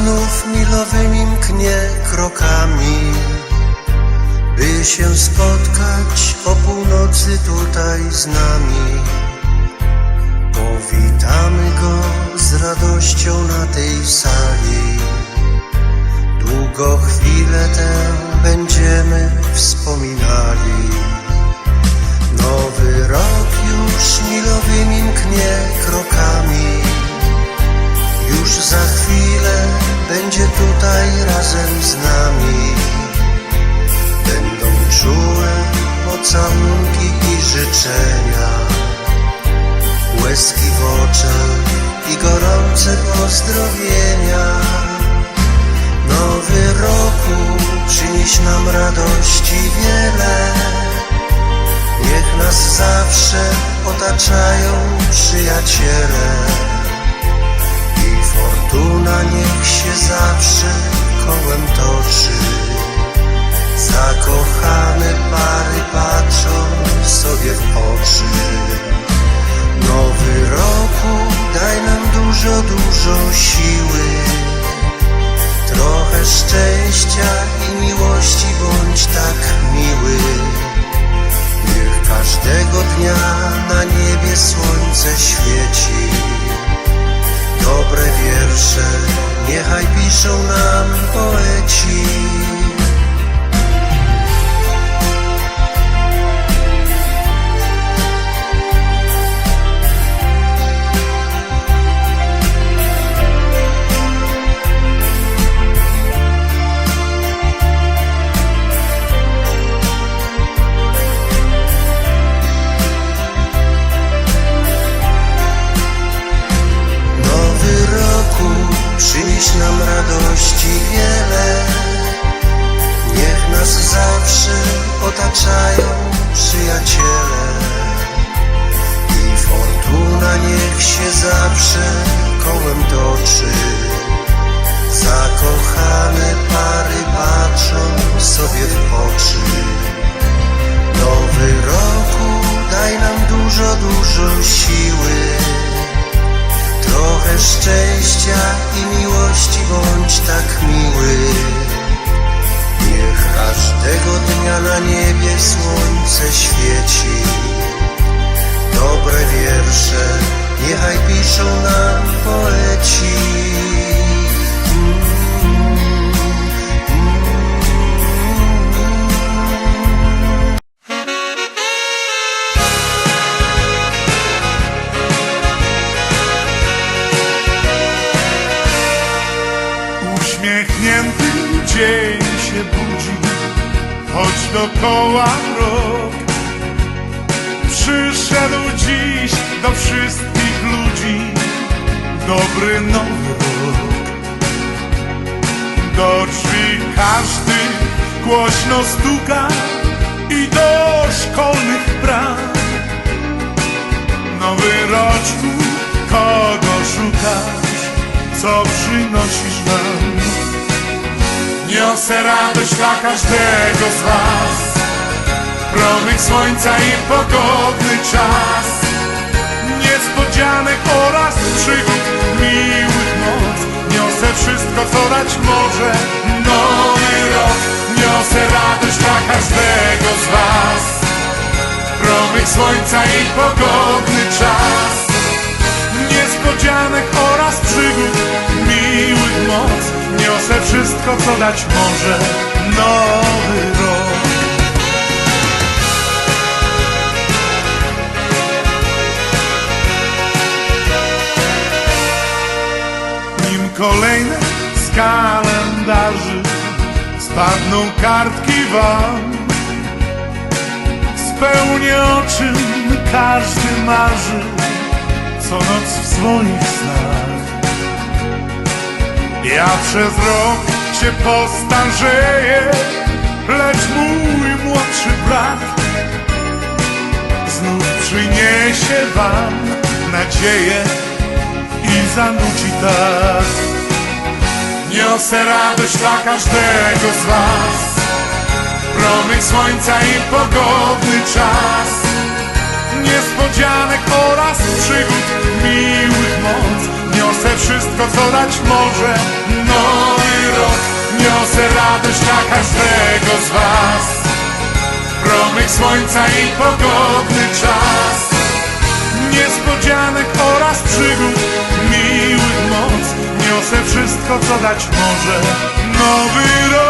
znów milowymi mknie krokami, by się spotkać o północy tutaj z nami. Powitamy go z radością na tej sali. Długo chwilę tę będziemy wspominali. Nowy rok już milowymi mknie krokami. Już za chwilę będzie tutaj razem z nami. Będą czułe pocałunki i życzenia, łezki w oczach i gorące pozdrowienia. Nowy roku przynieś nam radości wiele. Niech nas zawsze otaczają przyjaciele i fortuna zawsze kołem toczy. Zakochane pary patrzą sobie w oczy. Nowy roku daj nam dużo, dużo siły. Trochę szczęścia i miłości bądź tak miły. Niech każdego dnia na niebie słońce świeci. Dobre wiersze niechaj piszą nam poeci. Dużo, dużo siły. Trochę szczęścia i miłości bądź tak miły. Choć dokoła rok. Przyszedł dziś do wszystkich ludzi dobry nowy rok. Do drzwi każdy głośno stuka i do szkolnych praw. Nowy roczku, kogo szukasz? co przynosisz nam. Niosę radość dla każdego z was, promyk słońca i pogodny czas, niespodzianek oraz przygód miłych noc. Niosę wszystko, co dać może nowy rok. Niosę radość dla każdego z was, promyk słońca i pogodny czas wszystko, co dać może nowy rok Nim kolejne z kalendarzy Spadną kartki wam Spełnię o czym każdy marzy co noc w swoich snach. Ja przez rok się postarzeję, lecz mój młodszy brat znów przyniesie wam nadzieję i zanudzi tak. Niosę radość dla każdego z was, promyk słońca i pogodny czas niespodzianek oraz przygód miłych moc. Niosę wszystko, co dać może Nowy rok Niosę radość dla każdego z was. Promyk słońca i pogodny czas. Niespodzianek oraz przygód Miłych moc. Niosę wszystko, co dać może. Nowy rok